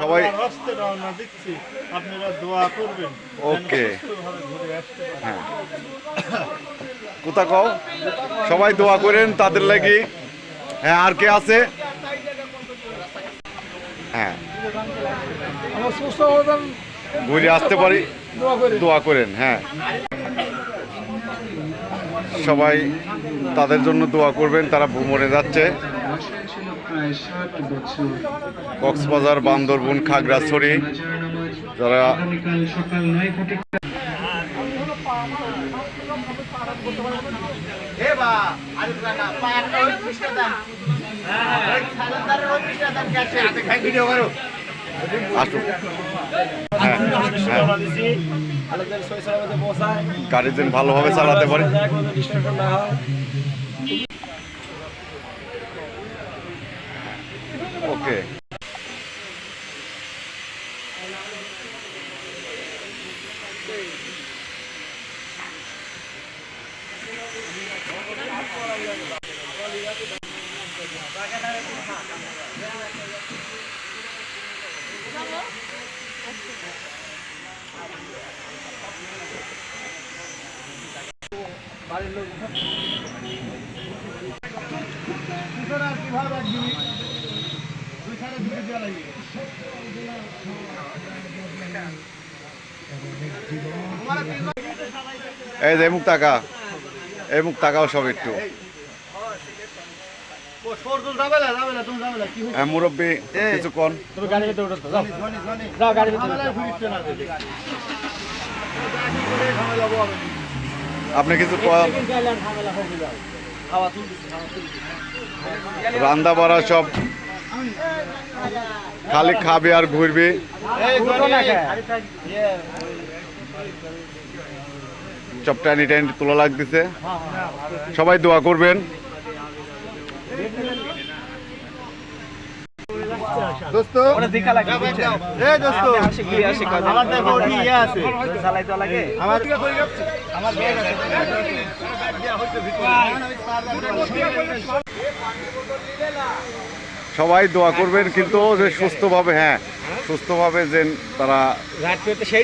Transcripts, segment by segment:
সবাই রাস্তায় রওনা দিচ্ছি আপনারা দোয়া করবেন ওকে। হ্যাঁ। কোথা কও? সবাই দোয়া করেন তাদের লাগি। হ্যাঁ আর কে আছে? হ্যাঁ। ঘুরে আসতে পারি। দোয়া করেন হ্যাঁ। সবাই তাদের জন্য দোয়া করবেন তারা ভ্রমণে যাচ্ছে। প্রায় ষাট বছর। কক্সবাজার বান্দরবন খাগড়াছড়ি যারা সকাল নয় ঘটিকা আসুন হ্যাঁ হ্যাঁ। সালামতে পৌঁছায় গাড়ি যেন ভালোভাবে চালাতে পারে। যায় কোনো ডিস্টার্ব না হয় ওকে এই যে মুখ টাকা এই মুখ টাকাও সব একটু? হ্যাঁ, মুরব্বী কিছুক্ষণ। আপনি কিছু রান্না বাড়া সব খালি খাবে আর ঘুরবে উঠো না কে? সব টানি তোলা লাগতেছে সবাই দোয়া করবেন দোস্ত। আমার সবাই দোয়া করবেন, কিন্তু যে সুস্থভাবে হ্যাঁ সুস্থভাবে যে তারা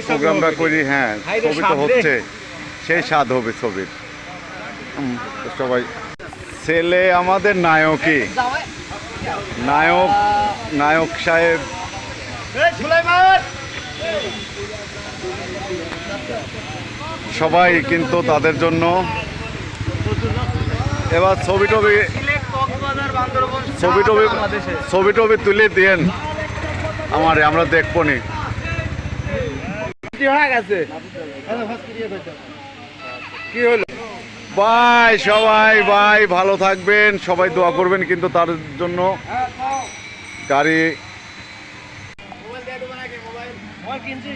প্রোগ্রামটা করি হ্যাঁ ছবি তো হচ্ছে, সেই স্বাদ হবে ছবির। সবাই, ছেলে আমাদের নায়কই। নায়ক নায়ক সাহেব। সবাই কিন্তু তাদের জন্য। এবার ছবি টবি ছবি টবি ছবি টবি তুলে দিয়েন আমারে আমরা দেখব নি। হয়ে। কি হলো? বাই সবাই বাই ভালো থাকবেন। সবাই দোয়া করবেন কিন্তু তার জন্য। গাড়ি মোবাইল কিনছি।